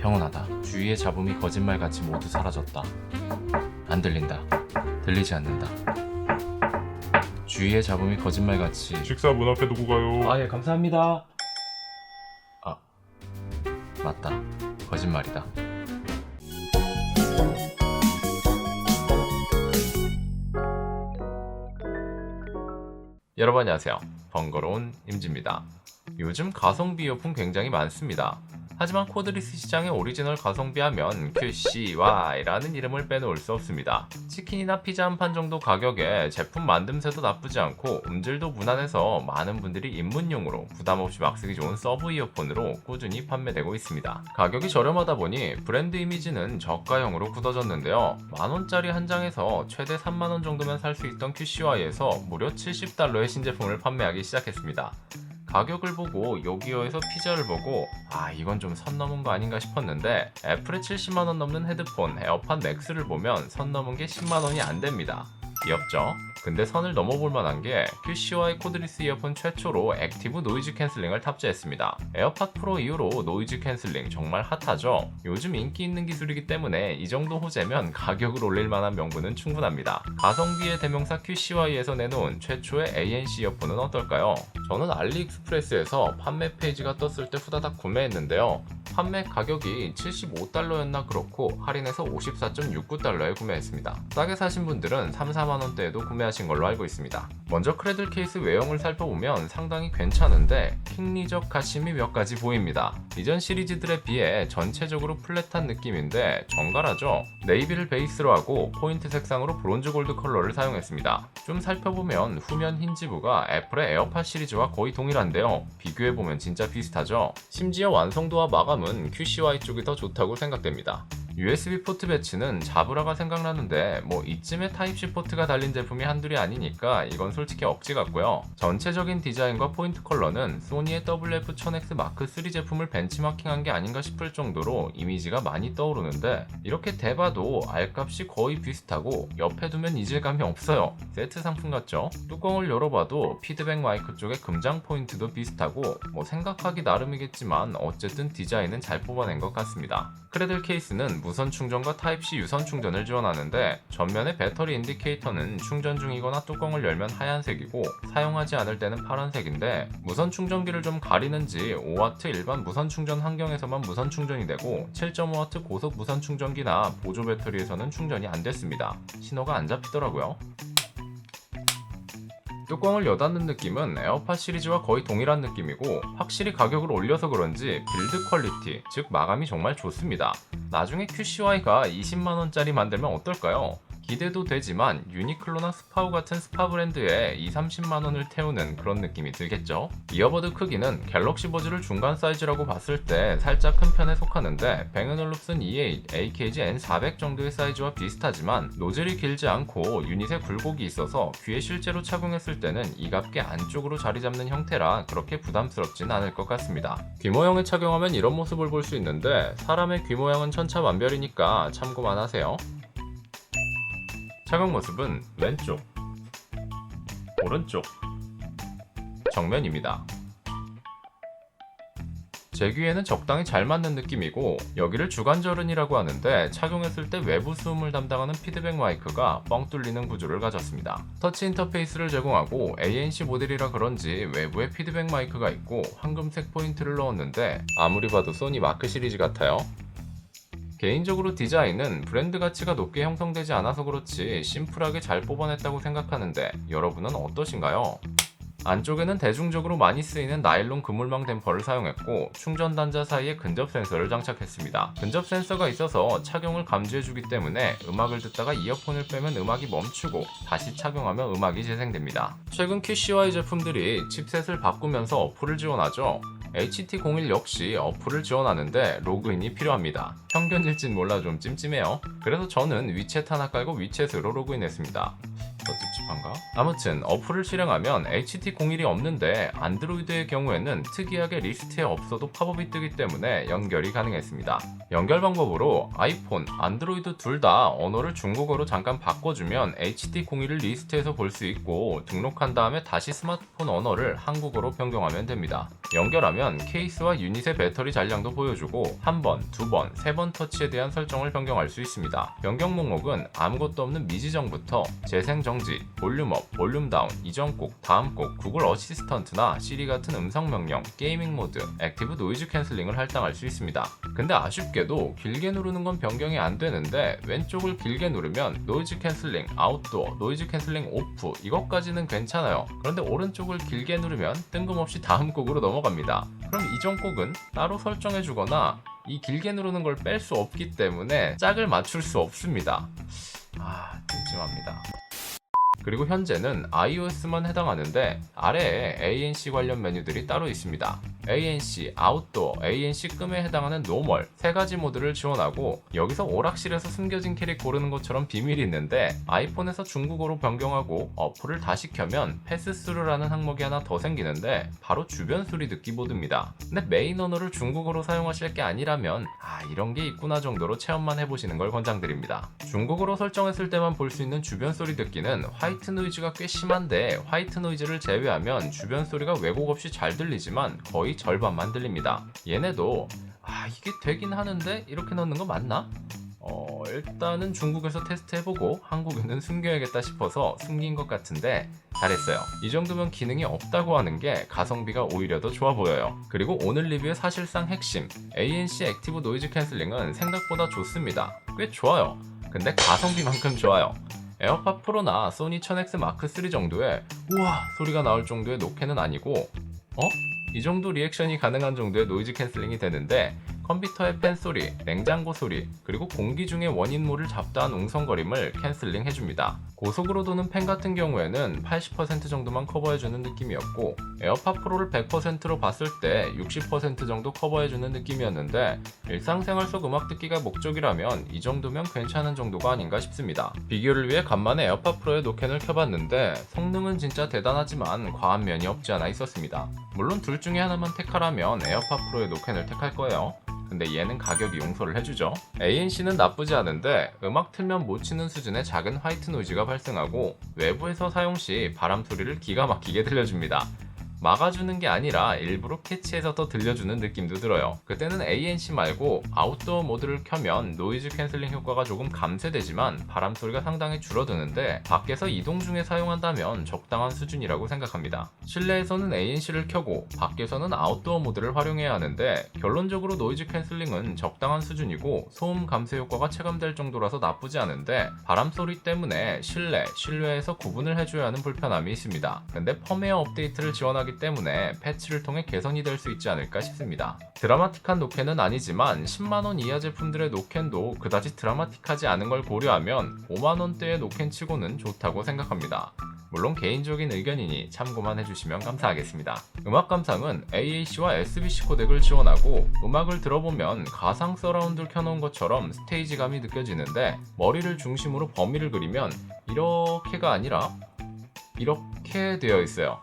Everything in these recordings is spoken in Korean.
평온하다. 주위의 잡음이 거짓말같이 모두 사라졌다. 안 들린다. 들리지 않는다. 주위의 잡음이 거짓말같이 식사 문 앞에 두고 가요. 아, 예, 감사합니다. 아, 맞다. 거짓말이다. 여러분 안녕하세요. 번거로운 임지입니다. 요즘 가성비 이어폰 굉장히 많습니다. 하지만 코드리스 시장의 오리지널 가성비 하면 QCY라는 이름을 빼놓을 수 없습니다. 치킨이나 피자 한 판 정도 가격에 제품 만듦새도 나쁘지 않고 음질도 무난해서 많은 분들이 입문용으로 부담 없이 막 쓰기 좋은 서브 이어폰으로 꾸준히 판매되고 있습니다. 가격이 저렴하다 보니 브랜드 이미지는 저가형으로 굳어졌는데요. 만원짜리 한 장에서 최대 3만원 정도면 살 수 있던 QCY에서 무려 70달러의 신제품을 판매하기 시작했습니다. 가격을 보고 요기요에서 피자를 보고 아 이건 좀 선 넘은 거 아닌가 싶었는데 애플의 70만원 넘는 헤드폰 에어팟 맥스를 보면 선 넘은 게 10만원이 안 됩니다. 귀엽죠? 근데 선을 넘어볼 만한 게 QCY 코드리스 이어폰 최초로 액티브 노이즈 캔슬링을 탑재했습니다. 에어팟 프로 이후로 노이즈 캔슬링 정말 핫하죠? 요즘 인기 있는 기술이기 때문에 이 정도 호재면 가격을 올릴 만한 명분은 충분합니다. 가성비의 대명사 QCY에서 내놓은 최초의 ANC 이어폰은 어떨까요? 저는 알리익스프레스에서 판매 페이지가 떴을 때 후다닥 구매했는데요. 판매 가격이 75달러였나 그렇고 할인해서 54.69달러에 구매했습니다. 싸게 사신 분들은 3, 4만 원대에도 구매하신 걸로 알고 있습니다. 먼저 크레들 케이스 외형을 살펴보면 상당히 괜찮은데 킹리적 가심이 몇 가지 보입니다. 이전 시리즈들에 비해 전체적으로 플랫한 느낌인데 정갈하죠? 네이비를 베이스로 하고 포인트 색상으로 브론즈 골드 컬러를 사용했습니다. 좀 살펴보면 후면 힌지부가 애플의 에어팟 시리즈와 거의 동일한데요. 비교해보면 진짜 비슷하죠? 심지어 완성도와 마감은 QCY 쪽이 더 좋다고 생각됩니다. USB 포트 배치는 자브라가 생각나는데 뭐 이쯤에 타입C 포트가 달린 제품이 한둘이 아니니까 이건 솔직히 억지 같고요. 전체적인 디자인과 포인트 컬러는 소니의 WF-1000X 마크3 제품을 벤치마킹한 게 아닌가 싶을 정도로 이미지가 많이 떠오르는데 이렇게 대봐도 알값이 거의 비슷하고 옆에 두면 이질감이 없어요. 세트 상품 같죠? 뚜껑을 열어봐도 피드백 마이크 쪽의 금장 포인트도 비슷하고 뭐 생각하기 나름이겠지만 어쨌든 디자인은 잘 뽑아낸 것 같습니다. 크레들 케이스는 무선 충전과 타입C 유선 충전을 지원하는데 전면의 배터리 인디케이터는 충전 중이거나 뚜껑을 열면 하얀색이고 사용하지 않을 때는 파란색인데 무선 충전기를 좀 가리는지 5W 일반 무선 충전 환경에서만 무선 충전이 되고 7.5W 고속 무선 충전기나 보조 배터리에서는 충전이 안 됐습니다. 신호가 안 잡히더라고요. 뚜껑을 여닫는 느낌은 에어팟 시리즈와 거의 동일한 느낌이고 확실히 가격을 올려서 그런지 빌드 퀄리티, 즉 마감이 정말 좋습니다. 나중에 QCY가 20만원짜리 만들면 어떨까요? 기대도 되지만 유니클로나 스파우 같은 스파 브랜드에 2, 30만 원을 태우는 그런 느낌이 들겠죠? 이어버드 크기는 갤럭시 버즈를 중간 사이즈라고 봤을 때 살짝 큰 편에 속하는데 뱅앤올룹슨 E8 AKG N400 정도의 사이즈와 비슷하지만 노즐이 길지 않고 유닛에 굴곡이 있어서 귀에 실제로 착용했을 때는 이갑게 안쪽으로 자리 잡는 형태라 그렇게 부담스럽진 않을 것 같습니다. 귀 모형에 착용하면 이런 모습을 볼 수 있는데 사람의 귀 모양은 천차만별이니까 참고만 하세요. 착용 모습은 왼쪽, 오른쪽, 정면입니다. 제 귀에는 적당히 잘 맞는 느낌이고 여기를 주간절은이라고 하는데 착용했을 때 외부 수음을 담당하는 피드백 마이크가 뻥 뚫리는 구조를 가졌습니다. 터치 인터페이스를 제공하고 ANC 모델이라 그런지 외부에 피드백 마이크가 있고 황금색 포인트를 넣었는데 아무리 봐도 소니 마크 시리즈 같아요. 개인적으로 디자인은 브랜드 가치가 높게 형성되지 않아서 그렇지 심플하게 잘 뽑아냈다고 생각하는데 여러분은 어떠신가요? 안쪽에는 대중적으로 많이 쓰이는 나일론 그물망 댐퍼를 사용했고 충전 단자 사이에 근접 센서를 장착했습니다. 근접 센서가 있어서 착용을 감지해주기 때문에 음악을 듣다가 이어폰을 빼면 음악이 멈추고 다시 착용하면 음악이 재생됩니다. 최근 QCY 제품들이 칩셋을 바꾸면서 어플을 지원하죠. HT01 역시 어플을 지원하는데 로그인이 필요합니다. 편견일진 몰라 좀 찜찜해요. 그래서 저는 위챗 하나 깔고 위챗으로 로그인했습니다. 더 찝찝한가? 아무튼 어플을 실행하면 HT01이 없는데 안드로이드의 경우에는 특이하게 리스트에 없어도 팝업이 뜨기 때문에 연결이 가능했습니다. 연결 방법으로 아이폰, 안드로이드 둘 다 언어를 중국어로 잠깐 바꿔주면 HT01을 리스트에서 볼 수 있고 등록한 다음에 다시 스마트폰 언어를 한국어로 변경하면 됩니다. 연결하면 케이스와 유닛의 배터리 잔량도 보여주고 한 번, 두 번, 세 번 터치에 대한 설정을 변경할 수 있습니다. 변경 목록은 아무것도 없는 미지정부터 재생 정 지, 볼륨업, 볼륨 다운, 이전 곡, 다음 곡, 구글 어시스턴트나 시리 같은 음성 명령, 게이밍 모드, 액티브 노이즈 캔슬링을 할당할 수 있습니다. 근데 아쉽게도 길게 누르는 건 변경이 안 되는데 왼쪽을 길게 누르면 노이즈 캔슬링, 아웃도어, 노이즈 캔슬링 오프 이것까지는 괜찮아요. 그런데 오른쪽을 길게 누르면 뜬금없이 다음 곡으로 넘어갑니다. 그럼 이전 곡은 따로 설정해 주거나 이 길게 누르는 걸 뺄 수 없기 때문에 짝을 맞출 수 없습니다. 아, 찜찜합니다. 그리고 현재는 iOS만 해당하는데 아래에 ANC 관련 메뉴들이 따로 있습니다. ANC, 아웃도어, ANC 끔에 해당하는 노멀 세 가지 모드를 지원하고 여기서 오락실에서 숨겨진 캐릭 고르는 것처럼 비밀이 있는데 아이폰에서 중국어로 변경하고 어플을 다시 켜면 패스스루라는 항목이 하나 더 생기는데 바로 주변 소리 듣기 모드입니다. 근데 메인 언어를 중국어로 사용하실 게 아니라면 아 이런 게 있구나 정도로 체험만 해보시는 걸 권장드립니다. 중국어로 설정했을 때만 볼 수 있는 주변 소리 듣기는 화이트 노이즈가 꽤 심한데 화이트 노이즈를 제외하면 주변 소리가 왜곡 없이 잘 들리지만 거의 절반만 들립니다. 얘네도 아 이게 되긴 하는데 이렇게 넣는 거 맞나? 어 일단은 중국에서 테스트해보고 한국에는 숨겨야겠다 싶어서 숨긴 것 같은데 잘했어요. 이 정도면 기능이 없다고 하는 게 가성비가 오히려 더 좋아 보여요. 그리고 오늘 리뷰의 사실상 핵심 ANC 액티브 노이즈 캔슬링은 생각보다 좋습니다. 꽤 좋아요. 근데 가성비만큼 좋아요. 에어팟 프로나 소니 1000X 마크 3 정도의 우와 소리가 나올 정도의 노캔은 아니고 어? 이 정도 리액션이 가능한 정도의 노이즈 캔슬링이 되는데 컴퓨터의 팬 소리, 냉장고 소리, 그리고 공기 중에 원인모를 잡다한 웅성거림을 캔슬링 해줍니다. 고속으로 도는 팬 같은 경우에는 80% 정도만 커버해주는 느낌이었고 에어팟 프로를 100%로 봤을 때 60% 정도 커버해주는 느낌이었는데 일상생활 속 음악 듣기가 목적이라면 이 정도면 괜찮은 정도가 아닌가 싶습니다. 비교를 위해 간만에 에어팟 프로의 노캔을 켜봤는데 성능은 진짜 대단하지만 과한 면이 없지 않아 있었습니다. 물론 둘 중에 하나만 택하라면 에어팟 프로의 노캔을 택할 거예요. 근데 얘는 가격이 용서를 해주죠. ANC는 나쁘지 않은데 음악 틀면 못 치는 수준의 작은 화이트 노이즈가 발생하고 외부에서 사용 시 바람 소리를 기가 막히게 들려줍니다. 막아주는 게 아니라 일부러 캐치해서 더 들려주는 느낌도 들어요. 그때는 ANC 말고 아웃도어 모드를 켜면 노이즈 캔슬링 효과가 조금 감쇄되지만 바람 소리가 상당히 줄어드는데 밖에서 이동 중에 사용한다면 적당한 수준이라고 생각합니다. 실내에서는 ANC를 켜고 밖에서는 아웃도어 모드를 활용해야 하는데 결론적으로 노이즈 캔슬링은 적당한 수준이고 소음 감쇄 효과가 체감될 정도라서 나쁘지 않은데 바람 소리 때문에 실내, 실외에서 구분을 해줘야 하는 불편함이 있습니다. 근데 펌웨어 업데이트를 지원하기 때문에 패치를 통해 개선이 될 수 있지 않을까 싶습니다. 드라마틱한 노캔은 아니지만 10만원 이하 제품들의 노캔도 그다지 드라마틱하지 않은 걸 고려하면 5만원대의 노캔 치고는 좋다고 생각합니다. 물론 개인적인 의견이니 참고만 해주시면 감사하겠습니다. 음악 감상은 AAC와 SBC 코덱을 지원하고 음악을 들어보면 가상 서라운드를 켜놓은 것처럼 스테이지감이 느껴지는데 머리를 중심으로 범위를 그리면 이렇게가 아니라 이렇게 되어 있어요.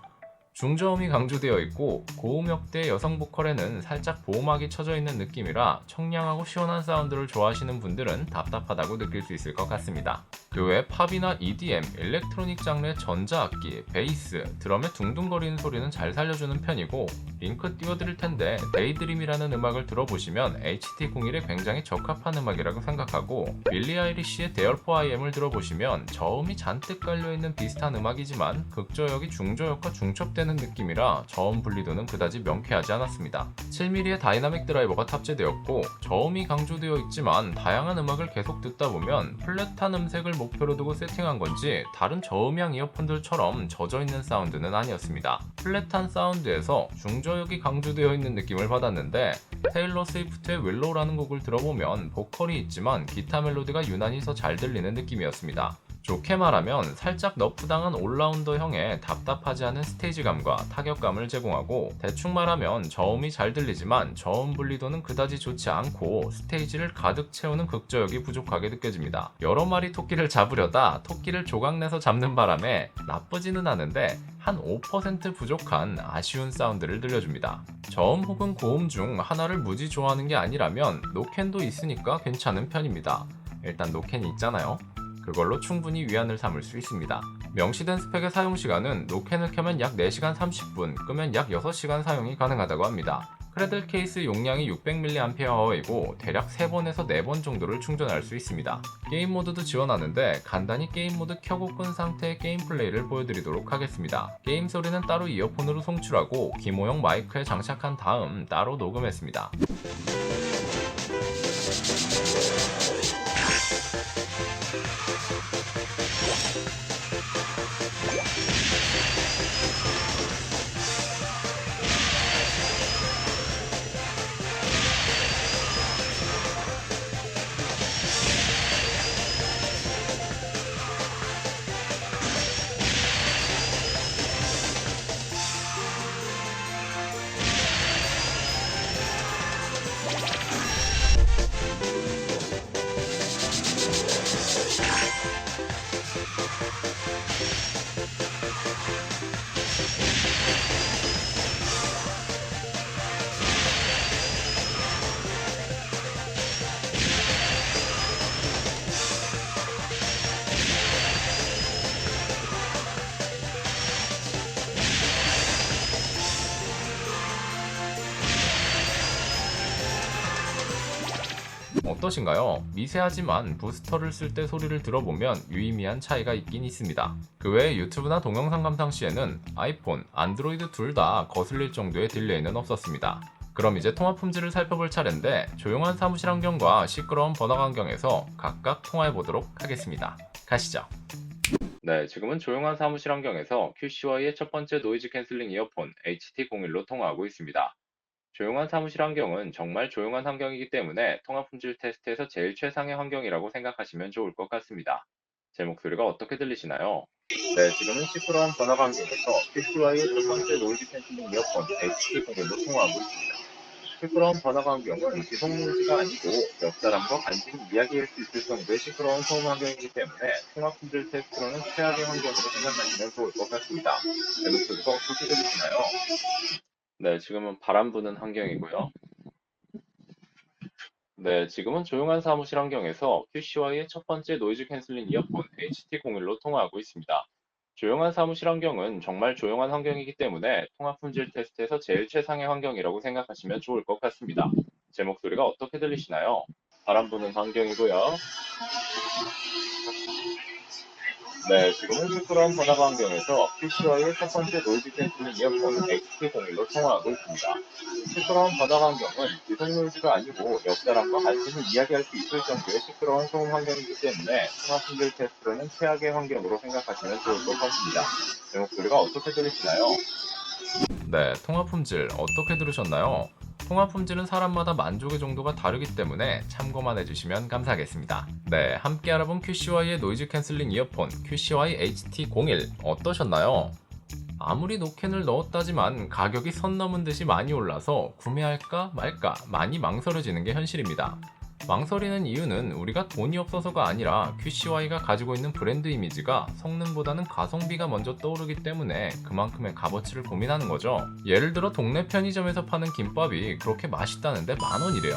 중저음이 강조되어 있고 고음역대 여성 보컬에는 살짝 보호막이 쳐져 있는 느낌이라 청량하고 시원한 사운드를 좋아하시는 분들은 답답하다고 느낄 수 있을 것 같습니다. 그 외 팝이나 EDM, 일렉트로닉 장르의 전자악기, 베이스, 드럼의 둥둥거리는 소리는 잘 살려주는 편이고 링크 띄워드릴 텐데 데이드림이라는 음악을 들어보시면 HT01에 굉장히 적합한 음악이라고 생각하고 빌리 아이리시의 Dare for I Am을 들어보시면 저음이 잔뜩 깔려있는 비슷한 음악이지만 극저역이 중저역과 중첩되는 느낌이라 저음 분리도는 그다지 명쾌하지 않았습니다. 7mm의 다이나믹 드라이버가 탑재되었고 저음이 강조되어 있지만 다양한 음악을 계속 듣다 보면 플랫한 음색을 목표로 두고 세팅한 건지 다른 저음향 이어폰들처럼 젖어있는 사운드는 아니었습니다. 플랫한 사운드에서 중저역이 강조되어 있는 느낌을 받았는데 테일러 스위프트의 윌로우라는 곡을 들어보면 보컬이 있지만 기타 멜로디가 유난히 더 잘 들리는 느낌이었습니다. 좋게 말하면 살짝 너프당한 올라운더형의 답답하지 않은 스테이지감과 타격감을 제공하고 대충 말하면 저음이 잘 들리지만 저음 분리도는 그다지 좋지 않고 스테이지를 가득 채우는 극저역이 부족하게 느껴집니다. 여러 마리 토끼를 잡으려다 토끼를 조각내서 잡는 바람에 나쁘지는 않은데 한 5% 부족한 아쉬운 사운드를 들려줍니다. 저음 혹은 고음 중 하나를 무지 좋아하는 게 아니라면 노캔도 있으니까 괜찮은 편입니다. 일단 노캔이 있잖아요. 그걸로 충분히 위안을 삼을 수 있습니다. 명시된 스펙의 사용 시간은 노캔을 켜면 약 4시간 30분, 끄면 약 6시간 사용이 가능하다고 합니다. 크레들 케이스 용량이 600mAh이고 대략 3번에서 4번 정도를 충전할 수 있습니다. 게임 모드도 지원하는데 간단히 게임 모드 켜고 끈 상태의 게임 플레이를 보여드리도록 하겠습니다. 게임 소리는 따로 이어폰으로 송출하고 기모형 마이크에 장착한 다음 따로 녹음했습니다. 어떠신가요? 미세하지만 부스터를 쓸 때 소리를 들어보면 유의미한 차이가 있긴 있습니다. 그 외에 유튜브나 동영상 감상 시에는 아이폰, 안드로이드 둘 다 거슬릴 정도의 딜레이는 없었습니다. 그럼 이제 통화 품질을 살펴볼 차례인데 조용한 사무실 환경과 시끄러운 번역 환경에서 각각 통화해 보도록 하겠습니다. 가시죠. 네, 지금은 조용한 사무실 환경에서 QCY의 첫 번째 노이즈 캔슬링 이어폰 HT01로 통화하고 있습니다. 조용한 사무실 환경은 정말 조용한 환경이기 때문에 통화 품질 테스트에서 제일 최상의 환경이라고 생각하시면 좋을 것 같습니다. 제 목소리가 어떻게 들리시나요? 네, 지금은 시끄러운 번역 환경에서 QCY의 첫 번째 노이즈 캔슬링 이어폰 HT01로 통화하고 있습니다. 시끄러운 번역 환경은 지속 노이즈가 아니고 옆 사람과 간신히 이야기할 수 있을 정도의 시끄러운 소음 환경이기 때문에 통화 품질 테스트로는 최악의 환경으로 생각하시면 좋을 것 같습니다. 제 목소리가 어떻게 들리시나요? 네, 지금은 바람 부는 환경이고요. 네, 지금은 조용한 사무실 환경에서 QCY의 첫 번째 노이즈 캔슬링 이어폰 HT01로 통화하고 있습니다. 조용한 사무실 환경은 정말 조용한 환경이기 때문에 통화 품질 테스트에서 제일 최상의 환경이라고 생각하시면 좋을 것 같습니다. 제 목소리가 어떻게 들리시나요? 바람 부는 환경이고요. 네, 지금은 시끄러운 번역 환경에서 PC와의 첫 번째 노이즈 캔슬링 이어폰 HT01로 통화하고 있습니다. 시끄러운 번역 환경은 지속 노이즈가 아니고 옆 사람과 간신히 이야기할 수 있을 정도의 시끄러운 소음 환경이기 때문에 통화 품질 테스트로는 최악의 환경으로 생각하시면 좋을 것 같습니다. 제 목소리가 어떻게 들리시나요? 네, 통화 품질 어떻게 들으셨나요? 통화 품질은 사람마다 만족의 정도가 다르기 때문에 참고만 해주시면 감사하겠습니다. 네, 함께 알아본 QCY의 노이즈 캔슬링 이어폰 QCY HT01 어떠셨나요? 아무리 노캔을 넣었다지만 가격이 선 넘은 듯이 많이 올라서 구매할까 말까 많이 망설여지는 게 현실입니다. 망설이는 이유는 우리가 돈이 없어서가 아니라 QCY가 가지고 있는 브랜드 이미지가 성능보다는 가성비가 먼저 떠오르기 때문에 그만큼의 값어치를 고민하는 거죠. 예를 들어 동네 편의점에서 파는 김밥이 그렇게 맛있다는데 만 원이래요.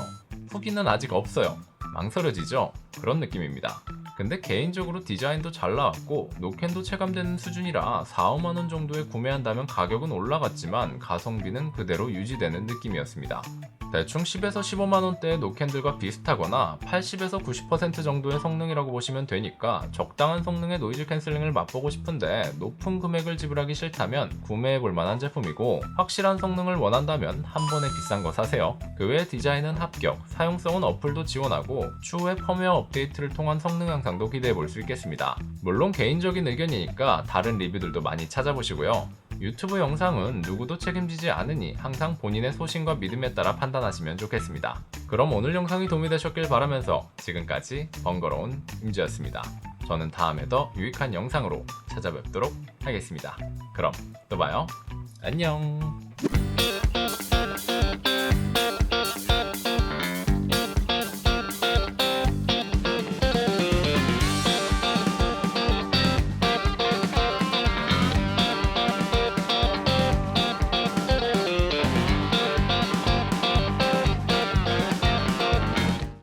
후기는 아직 없어요. 망설여지죠? 그런 느낌입니다. 근데 개인적으로 디자인도 잘 나왔고 노캔도 체감되는 수준이라 4, 5만 원 정도에 구매한다면 가격은 올라갔지만 가성비는 그대로 유지되는 느낌이었습니다. 대충 10에서 15만 원대의 노캔들과 비슷하거나 80에서 90% 정도의 성능이라고 보시면 되니까 적당한 성능의 노이즈 캔슬링을 맛보고 싶은데 높은 금액을 지불하기 싫다면 구매해 볼 만한 제품이고 확실한 성능을 원한다면 한 번에 비싼 거 사세요. 그 외 디자인은 합격, 사용성은 어플도 지원하고 추후에 펌웨어 업데이트를 통한 성능 향 상도 기대해 볼 수 있겠습니다. 물론 개인적인 의견이니까 다른 리뷰들도 많이 찾아보시고요. 유튜브 영상은 누구도 책임지지 않으니 항상 본인의 소신과 믿음에 따라 판단하시면 좋겠습니다. 그럼 오늘 영상이 도움이 되셨길 바라면서 지금까지 번거로운 임지였습니다. 저는 다음에 더 유익한 영상으로 찾아뵙도록 하겠습니다. 그럼 또 봐요. 안녕.